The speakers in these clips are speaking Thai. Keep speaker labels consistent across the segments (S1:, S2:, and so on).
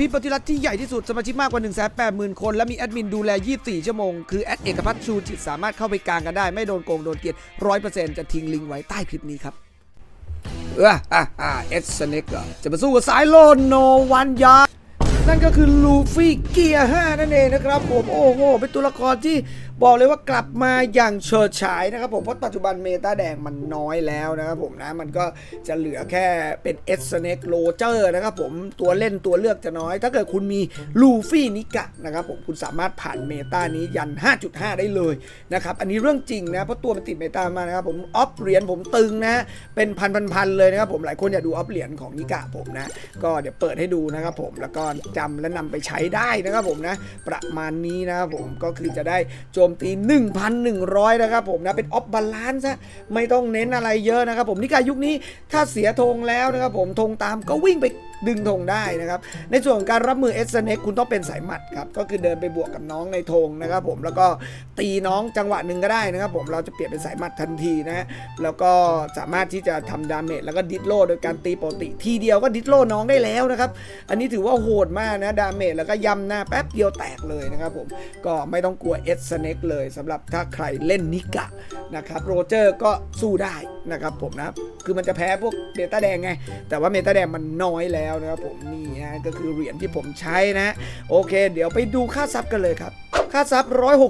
S1: พีปฏิรัติที่ใหญ่ที่สุดสมาชิกมากกว่า 1 8 0 0 0 0 คน และมีแอดมินดูแล 24 ชั่วโมง คือแอดเอกพัฒน์ชูจิตสามารถเข้าไปกลางกันได้ ไม่โดนโกงโดนเกลียด100%จะทิ้งลิงก์ไว้ใต้คลิปนี้ครับเอออะอะเอสสเน็กจะมาสู้กับสายโลนโนวันยานั่นก็คือลูฟี่เกียร์5นั่นเองนะครับผมโอ้โหเป็นตัวละครที่ บอกเลยว่ากลับมาอย่างเฉิดฉายนะครับผมเพราะปัจจุบันเมตาแดงมันน้อยแล้วนะครับผมนะมันก็จะเหลือแค่เป็นเอสเน็กโรเจอร์นะครับผมตัวเล่นตัวเลือกจะน้อย ถ้าเกิดคุณมีลูฟี่นิกะนะครับผมคุณสามารถผ่านเมตานี้ยัน 5.5 ได้เลยนะครับอันนี้เรื่องจริงนะเพราะตัวมันติดเมตามานะครับผมออฟเหรียญผมตึงนะเป็นพันพันๆเลยนะครับผมหลายคนอยากดูออฟเหรียญของนิกะผมนะก็เดี๋ยวเปิดให้ดูนะครับผมแล้วก็จำและนำไปใช้ได้นะครับผมนะประมาณนี้นะครับผมก็คือจะได้โจมตี 1,100 นะครับผมนะเป็นออฟบาลานซ์ซะไม่ต้องเน้นอะไรเยอะนะครับผมนิกายุคนี้ถ้าเสียธงแล้วนะครับผมธงตามก็วิ่งไปดึงธงได้นะครับ ในส่วนของการรับมือเอสเน็กคุณต้องเป็นสายหมัดครับ ก็คือเดินไปบวกกับน้องในธงนะครับผมแล้วก็ตีน้องจังหวะหนึ่งก็ได้นะครับผมเราจะเปลี่ยนเป็นสายหมัดทันทีนะแล้วก็สามารถที่จะทำดาเมจแล้วก็ดิสโลโดยการตีปกติ ทีเดียวก็ดิสโลน้องได้แล้วนะครับอันนี้ถือว่าโหดมากนะดาเมจแล้วก็ย่ำหน้าแป๊บเดียวแตกเลยนะครับผมก็ไม่ต้องกลัวเอสเน็กเลยสำหรับถ้าใครเล่นนิกะนะครับโรเจอร์ก็สู้ได้นะครับผมนะคือมันจะแพ้พวกเมตาแดงไง แต่ว่าเมตาแดงมันน้อยแล้วนะครับผมนี่ฮะก็คือเหรียญที่ผมใช้นะ โอเค เดี๋ยวไปดูค่าซับกันเลยครับค่าซับ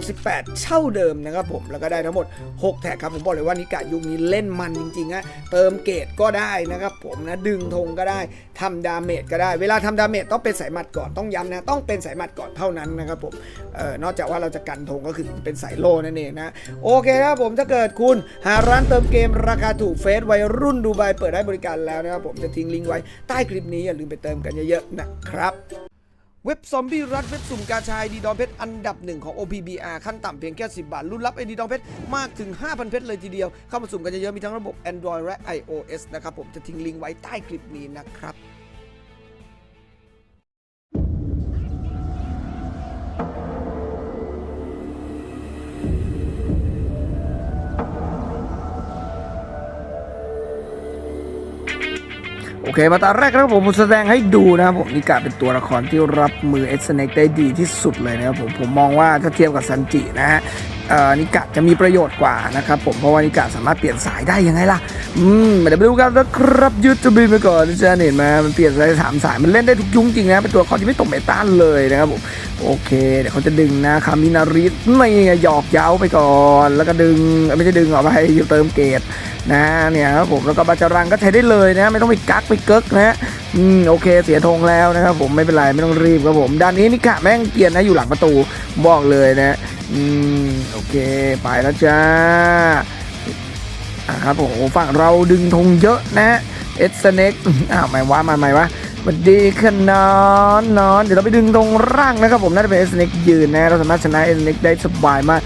S1: 168 เช่าเดิมนะครับผม แล้วก็ได้ทั้งหมด 6 แท็กครับ ผมบอกเลยว่านิกะยุคนี้เล่นมันจริงๆฮะเติมเกรดก็ได้นะครับผมนะ ดึงธงก็ได้ทำดาเมจก็ได้ เวลาทำดาเมจต้องเป็นสายหมัดก่อน ต้องย้ำนะ ต้องเป็นสายหมัดก่อนเท่านั้นนะครับผมเอ่อนอกจากว่าเราจะกันธงก็คือเป็นสายโลนั่นเองนะ โอเคครับผม ถ้าเกิดคุณหาร้านเติมเกมราคาถูกเฟสวัยรุ่นดูไบเปิดให้บริการแล้วนะครับผมจะทิ้งลิงก์ไว้ใต้คลิปนี้อย่าลืมไปเติมกันเยอะๆนะครับเว็บซอมบี้รัดเว็บสุ่มกาชายดีดอมเพชรอันดับหนึ่งของ OPBR ขั้นต่ำเพียงแค่ 10 บาทรุ่นรับไอดีดอมเพชรมากถึง 5,000 เพชรเลยทีเดียว เข้ามาสุ่มกันเยอะๆมีทั้งระบบ Android และ iOS นะครับผมจะทิ้งลิงก์ไว้ใต้คลิปนี้นะครับ โอเคมาตาแรกนะครับผมผมแสดงให้ดูนะครับผมนิกาเป็นตัวละครที่รับมือเอสเน็กได้ดีที่สุดเลยนะครับผมผมมองว่าถ้าเทียบกับซันจินะฮะนิกะจะมีประโยชน์กว่านะครับผมเพราะว่านิกะสามารถเปลี่ยนสายได้ยังไงล่ะ อืมเดี๋ยวไปดูกันนะครับยืดจะบินไปก่อนจะเห็นไหมมันเปลี่ยนสายสามสายมันเล่นได้ทุกยุคจริงนะเป็นตัวละครที่ไม่ตกเมตาเลยนะครับผม โอเคเดี๋ยวเขาจะดึงนะคามินาริสไม่หยอกเย้าไปก่อน แล้วก็ดึงไม่ใช่ดึงออกไปเติมเกรดนะเนี่ยครับผมแล้วก็บาจารังก็ใช้ได้เลยนะ ไม่ต้องไปกักไปเกิกนะอืมโอเคเสียธงแล้วนะครับผมไม่เป็นไรไม่ต้องรีบครับผมด้านนี้นิกะแม่งเกียนนะอยู่หลังประตูบอกเลยนะอืมโอเคไปแล้วจ้าอะครับผมฝั่งเราดึงธงเยอะนะเอสเน็กอ้าวไม่ว่ามาไหมวะ สวัสดีค่ะนอนนอนเดี๋ยวเราไปดึงตรงร่างนะครับผมน่าจะเป็นเอสเน็กยืนนะเราสามารถชนะเอสเน็กได้สบายมาก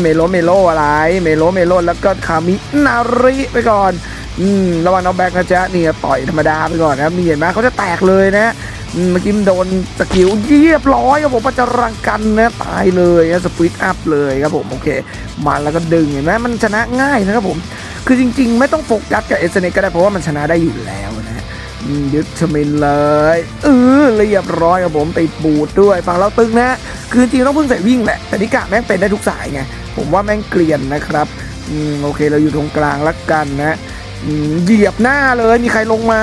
S1: เมโลเมโลอะไรเมโลเมโลแล้วก็คามินาริไปก่อนอืมระวังน้องแบ็กนะจ๊ะนี่ต่อยธรรมดาไปก่อนนะมีเห็นไหมเขาจะแตกเลยนะมเมื่อกี้มันโดนสกิลเรียบร้อยครับผมประจรังกันนะตายเลยนะสปริตอัพเลยครับผมโอเค มาแล้วก็ดึงเห็นไหมมันชนะง่ายนะครับผม คือจริง ๆ ไม่ต้องโฟกัสกับเอสเนก็ได้เพราะว่ามันชนะได้อยู่แล้ว ยึดชมินเลยเออเรียบร้อยครับผมติดบูดด้วยฝั่งเราตึงนะคือจริงต้องพึ่งใส่วิ่งแหละแต่นิกะแม่งเป็นได้ทุกสายไงผมว่าแม่งเกลียนนะครับอืมโอเคเราอยู่ตรงกลางละกันนะเหยียบหน้าเลยมีใครลงมา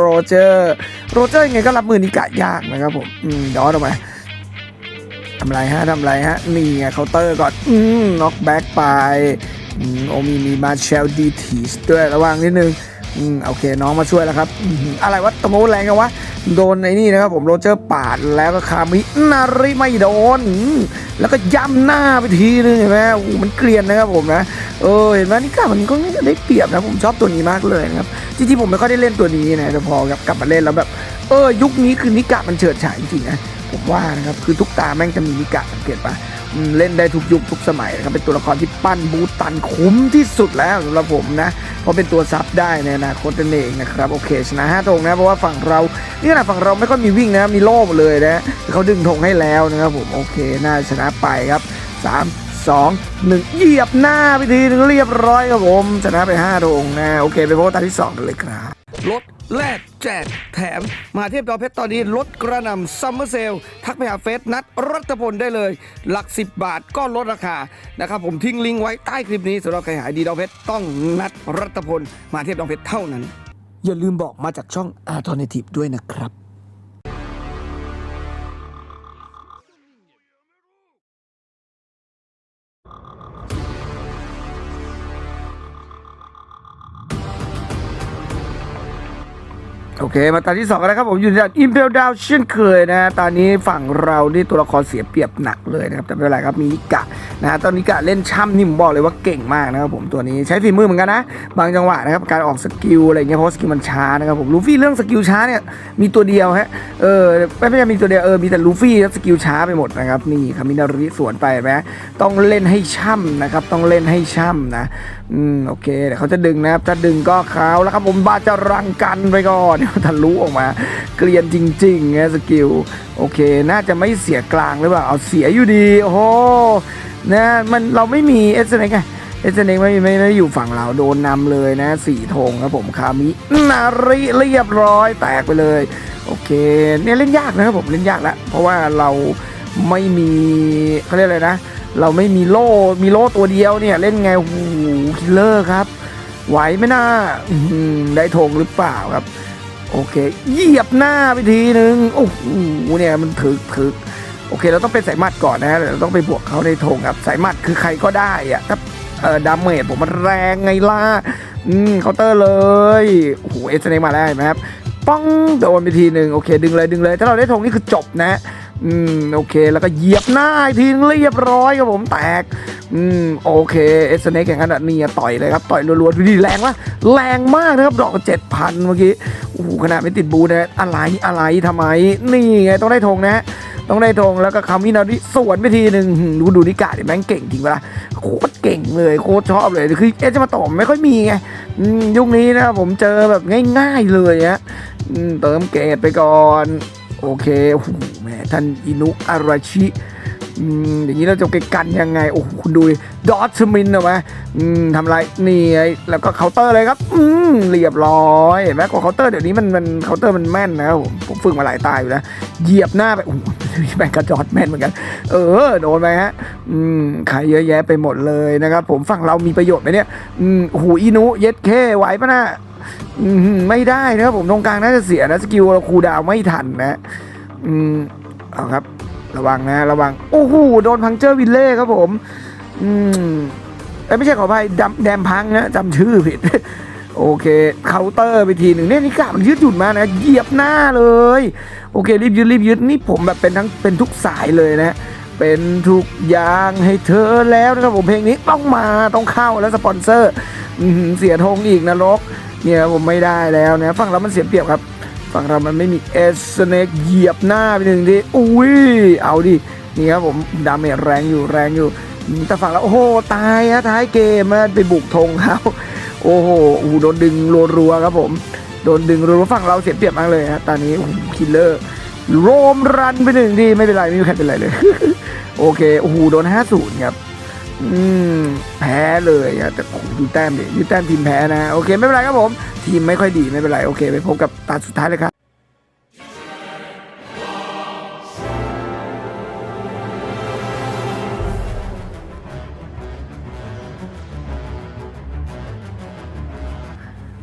S1: โรเจอร์โรเจอร์ยังไงก็รับมือนิกะยากนะครับผมอืมย้อนออกมาทำไรฮะทำไรฮะนี่ไงเคาน์เตอร์ก่อนอืมน็อกแบ็กไปอืมโอมีมีมาเชลดีทีสด้วยระวังนิดนึง อืมโอเคน้องมาช่วยแล้วครับ อะไรวะตะโมแรงกันวะ โดนไอ้นี่นะครับผมโรเจอร์ปาดแล้วก็คามินาริไม่โดน แล้วก็ย่ำหน้าไปทีนึงเห็นไหมอ้โหมันเกลียนนะครับผมนะ เออเห็นไหมนี่กามันก็ได้เปรียบนะผมชอบตัวนี้มากเลยนะครับจริงๆผมไม่ค่อยได้เล่นตัวนี้นะแต่พอกลับมาเล่นแล้วแบบเออยุคนี้คือนิกะมันเฉิดฉายจริงๆนะผมว่านะครับคือทุกตาแม่งจะมีนิกะสังเกตปะ เล่นได้ทุกยุคทุกสมัยนะครับเป็นตัวละครที่ปั้นบูตันคุ้มที่สุดแล้วสำหรับผมนะเพราะเป็นตัวซับได้ในอนาคตนั่นเองนะครับโอเคชนะห้าธงนะเพราะว่าฝั่งเรานี่นาดฝั่งเราไม่ค่อยมีวิ่งนะมีโล่หมดเลยนะเขาดึงธงให้แล้วนะครับผมโอเคน่าชนะไปครับสามสองหนึ่งเหยียบหน้าไปทีนึงเรียบร้อยครับผมชนะไป5โรงนะโอเคไปพบกันตาที่2กันเลยครับรถ แลกแจกแถม มาเทพดาวเพชรตอนนี้ลดกระหน่ำซัมเมอร์เซล ทักไปหาเฟซนัดรัตพลได้เลย หลัก 10 บาทก็ลดราคานะครับผมทิ้งลิงก์ไว้ใต้คลิปนี้สำหรับใครหายดีดาวเพชรต้องนัดรัตพล มาเทพดาวเพชรเท่านั้น อย่าลืมบอกมาจากช่อง a l t e r n a t i v e ด้วยนะครับ โอเค มาตอนที่2กันแล้วครับผมอยู่ในอิมเพลดาวเช่นเคยนะตอนนี้ฝั่งเรานี่ตัวละครเสียเปรียบหนักเลยนะครับแต่ไม่เป็นไรครับมีนิกะนะฮะตอนนิกะเล่นช่ำนี่ผมบอกเลยว่าเก่งมากนะครับผมตัวนี้ใช้ฝีมือเหมือนกันนะ บางจังหวะนะครับการออกสกิลอะไรเงี้ยเพราะสกิลมันช้านะครับผมลูฟี่เรื่องสกิลช้าเนี่ยมีตัวเดียวฮะเออไม่ไม่ใช่มีตัวเดียวเออมีแต่ลูฟี่ครับสกิลช้าไปหมดนะครับนี่คามินาริสวนไปไหมต้องเล่นให้ช่ำนะครับต้องเล่นให้ช่ำนะ อืมโอเคเดี๋ยวเขาจะดึงนะครับถ้าดึงก็ขาวแล้วครับผมบาจะรังกันไปก่อนเดี๋ยวทะลุออกมา เกลียนจริงๆนะสกิลโอเค น่าจะไม่เสียกลางหรือเปล่าเอาเสียอยู่ดีโอ้โหนะมันเราไม่มีเอสเนกไงเอสเนกไม่ไม่ไม่ได้อยู่ฝั่งเราโดนนำเลยนะสี่ธงครับผมคามินาริเรียบร้อยแตกไปเลย โอเคเนี่ยเล่นยากนะครับผมเล่นยากแล้วเพราะว่าเราไม่มีเขาเรียกอะไรนะ เราไม่มีโล่ มีโล่ตัวเดียวเนี่ย เล่นไงโอ้โหคิลเลอร์ครับ ไหวไหมน่าได้ธงหรือเปล่าครับ โอเค เหยียบหน้าไปทีนึง โอ้โหเนี่ยมันถึกถึกโอเค เราต้องเป็นสายมัดก่อนนะเราต้องไปบวกเขาในธงครับ สายมัดคือใครก็ได้อะถ้าเอ่อดาเมจผมมันแรงไงล่ะ อืมเคาน์เตอร์เลย โอ้โห เอสเนมาแล้วเห็นไหมครับ ป้องโดนไปทีหนึ่งโอเค ดึงเลยดึงเลย ถ้าเราได้ธงนี่คือจบนะ อืมโอเคแล้วก็เหยียบหน้าทีนึงเรียบร้อยครับผมแตกอืมโอเคเอสเนกอย่างนั้นอะนี่ต่อยเลยครับต่อยรัวๆดูดิแรงวะแรงมากนะครับดอกเจ็ดพันเมื่อกี้โอ้โหขนาดไม่ติดบูนะอะไรอะไรทำไม นี่ไงต้องได้ธงนะต้องได้ธงแล้วก็คามินาริสวนไปทีหนึ่งดูดูนิกาดิแม่งเก่งจริงปะล่ะโคตรเก่งเลยโคตรชอบเลยคือเอสจะมาตอบไม่ค่อยมีไงยุคนี้นะครับผมเจอแบบง่าย ๆเลยฮะเติมเกรดไปก่อน โอเคโอ้โห ท่านอินุอาราชิอย่างนี้เราจะไปกันยังไง โอ้คุณดูดอทชมินเอาไหมทำไรนี่ไงแล้วก็เคาน์เตอร์เลยครับ อืมเรียบร้อยเห็นไหมกดเคาน์เตอร์เดี๋ยวนี้มันมันเคาน์เตอร์มันแม่นนะครับผมผมฝึกมาหลายตายอยู่นะเหยียบหน้าไปโอ้แม่งกระจอดแม่นเหมือนกัน เออโดนไปฮะ อืมขายเยอะแยะไปหมดเลยนะครับ ผมฝั่งเรามีประโยชน์ไหมเนี่ย อืมโอ้โหอีนุเย็ดเคไหวปะนะอืมไม่ได้นะครับผมตรงกลางน่าจะเสียนะสกิลเราคูดาวไม่ทันนะ อืม เอาครับ ระวังนะ ระวัง โอ้โห โดนพังเจอร์วิลเล่ครับผม อืมไม่ใช่ขออภัยดำแดมพังนะจำชื่อผิด โอเคเคาน์เตอร์ไปทีหนึ่งเนี่ยนี่กะมันยืดหยุ่นมานะเหยียบหน้าเลย โอเค รีบยืดรีบยืดนี่ผมแบบเป็นทั้งเป็นทุกสายเลยนะ เป็นทุกอย่างให้เธอแล้วนะครับผมเพลงนี้ต้องมาต้องเข้าแล้วสปอนเซอร์อื้อหือเสียธงอีกนะรกเนี่ยผมไม่ได้แล้วนะฝั่งเรามันเสียเปรียบครับ ฝั่งเรามันไม่มีเอสเนกเหยียบหน้าไปหนึ่งทีอุ้ยเอาดินี่ครับผมดาเมจแรงอยู่แรงอยู่แต่ฝั่งเราโอ้โหตายฮะท้ายเกมอะไปบุกธงเขาโอ้โหโอ้โดนดึงรัวๆครับผมโดนดึงรัวฝั่งเราเสียเปรียบมากเลยฮะตอนนี้โอ้โหคิลเลอร์โรมรันไปหนึ่งทีไม่เป็นไรไม่มีใครเป็นไรเลย โอเคโอ้โหโดนห้าศูนย์ครับ อืมแพ้เลยอะแต่ผมดูแต้มดิดูแต้มทีมแพ้นะ โอเคไม่เป็นไรครับผม ทีมไม่ค่อยดีไม่เป็นไร โอเค ไปพบกับตาสุดท้ายเลยครับ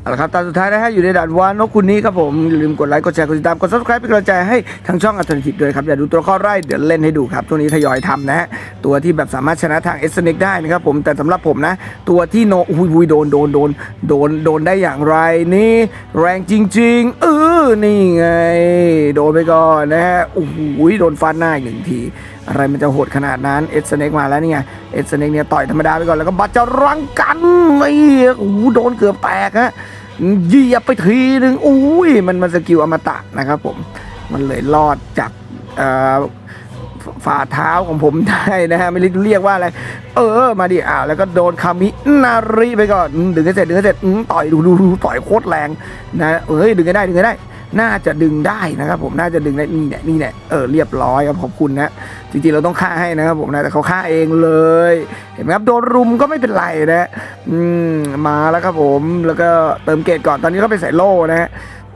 S1: เอาละครับตอนสุดท้ายนะฮะอยู่ในด่านวานนกคุณนี้ครับผมอย่าลืมกดไลค์กดแชร์กดติดตามกด subscribe เป็นกำลังใจให้ทางช่องอัลเทอร์นทีฟด้วยครับอย่าดูตัวข้อไร่เดี๋ยวเล่นให้ดูครับตัวนี้ทยอยทำนะฮะตัวที่แบบสามารถชนะทางเอสเน็กได้นะครับผมแต่สำหรับผมนะ ตัวที่โนอุ้ยอุ้ยโดนโดนโดนโดนโดนได้อย่างไรนี่ แรงจริงๆเออนี่ไง โดนไปก่อนนะฮะโอ้โหโดนฟันหน้าอีกหนึ่งที อะไรมันจะโหดขนาดนั้น เอสเน็กมาแล้วนี่ไง เอสเน็กเนี่ยต่อยธรรมดาไปก่อนแล้วก็บัตรจะรังกันนี่โอ้โหโดนเกือบแตกฮะเหยียบไปทีหนึ่งอุ้ยมันมันสกิลอมตะนะครับผม มันเลยรอดจากฝ่าเท้าของผมได้นะฮะไม่รู้เรียกว่าอะไร เออมาดิอ่าแล้วก็โดนคามินาริไปก่อนดึงให้เสร็จดึงให้เสร็จอืมต่อยดูดูดูต่อยโคตรแรงนะเอ้ยดึงให้ได้ดึงให้ได้ น่าจะดึงได้นะครับผมน่าจะดึงได้นี่แหละนี่แหละเออเรียบร้อยครับขอบคุณนะจริงๆเราต้องฆ่าให้นะครับผมนะแต่เขาฆ่าเองเลย เห็นไหมครับโดนรุมก็ไม่เป็นไรนะอืมมาแล้วครับผมแล้วก็เติมเกรดก่อนตอนนี้เขาไปใส่โล่นะฮะ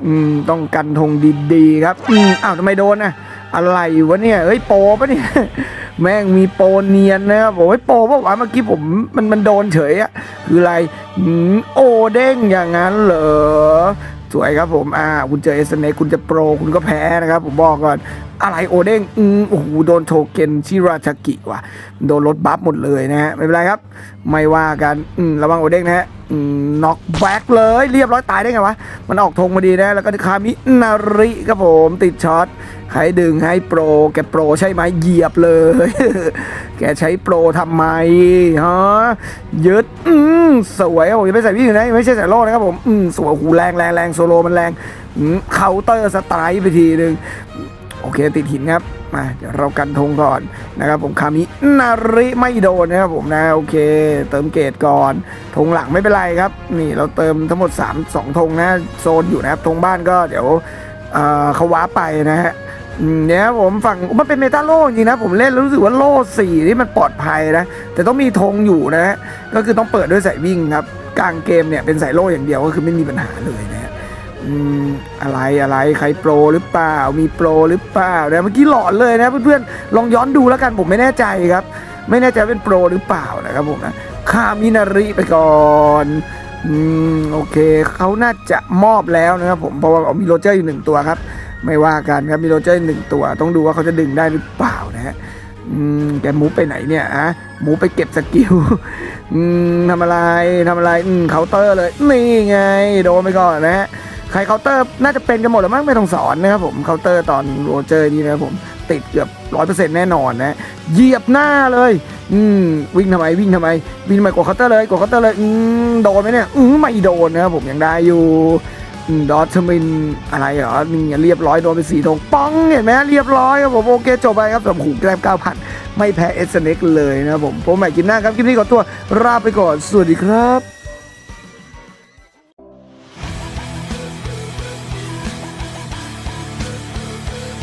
S1: อืมต้องกันธงดีๆครับอืมอ้าวทำไมโดนนะอะไรวะเนี่ยเฮ้ยโปปะเนี่ยแม่งมีโปเนียนนะครับผมไอ้ยโปปะวะเมื่อกี้ผมมันมันโดนเฉยอะคืออะไรโอเด้งอย่างนั้นเหรอ สวยครับผมอ่าคุณเจอเอสเนคุณจะโปรคุณก็แพ้นะครับ ผมบอกก่อน อะไรโอเด้งอืมโอ้โหโดนโทเก็นชิราชากิว่ะ โดนรถบัฟหมดเลยนะฮะไม่เป็นไรครับ ไม่ว่ากันอืมระวังโอเด้งนะฮะ น็อกแบ็กเลยเรียบร้อยตายได้ไงวะ มันออกธงมาดีนะ แล้วก็คามินาริครับผมติดช็อตใครดึงให้โปร แกโปรใช่ไหมเหยียบเลย แกใช้โปรทำไมฮะยึดอืมสวยโอ้ยไม่ใส่วิ่งนะไม่ใช่ใส่โล่นะครับผมอืมสวยหูแรงแรงแรงโซโลมันแรงเคาน์เตอร์สไตร์ไปทีหนึ่ง โอเคติดหินครับมาเดี๋ยวเรากันธงก่อนนะครับ ผมคามินาริไม่โดนนะครับผมนะโอเค เติมเกตก่อนธงหลังไม่เป็นไรครับ นี่เราเติมทั้งหมด 3 2ธงนะโซนอยู่นะครับธงบ้านก็เดี๋ยวเอ่อเขาว้าไปนะฮะเนี่ยผมฝั่งมันเป็นเมตาโล่จริงนะ ผมเล่นแล้วรู้สึกว่าโล่สี่นี่มันปลอดภัยนะ แต่ต้องมีธงอยู่นะฮะก็คือต้องเปิดด้วยสายวิ่งครับกลางเกมเนี่ยเป็นสายโล่อย่างเดียวก็คือไม่มีปัญหาเลยนะฮะ อะไรอะไรใครโปรหรือเปล่า มีโปรหรือเปล่านะเมื่อกี้หลอนเลยนะเพื่อนๆลองย้อนดูแล้วกันผมไม่แน่ใจครับ ไม่แน่ใจเป็นโปรหรือเปล่านะครับผมนะคามินาริไปก่อนอืมโอเคเขาน่าจะมอบแล้วนะครับผมเพราะว่ามีโรเจอร์อยู่หนึ่งตัวครับ ไม่ว่ากันครับมีโรเจอร์หนึ่งตัว ต้องดูว่าเขาจะดึงได้หรือเปล่านะฮะอืมแกมูไปไหนเนี่ยอะมูไปเก็บสกิลอืมทำอะไรทำอะไรอืมเคาน์เตอร์เลยนี่ไงโดนไปก่อนนะฮะ ใครเคาน์เตอร์น่าจะเป็นกันหมดแล้วมั้งไม่ต้องสอนนะครับผมเคาน์เตอร์ตอนโรเจอร์นี่นะครับผมติดเกือบร้อยเปอร์เซ็นต์แน่นอนนะเหยียบหน้าเลย อืมวิ่งทำไมวิ่งทำไม วิ่งทำไมกดเคาน์เตอร์เลยกดเคาน์เตอร์เลยอืมโดนไหมเนี่ยอืมไม่โดนนะครับผมยังได้อยู่ดอทมินอะไรเหรอนี่เรียบร้อยโดนไปสี่ธงป้องเห็นไหมเรียบร้อยครับผมโอเคจบไปครับสำหรับหูแกล้มเก้าพันไม่แพ้เอสเน็กเลยนะครับผมผมใหม่กินหน้าครับคลิปนี้ขอตัวลาไปก่อนสวัสดีครับ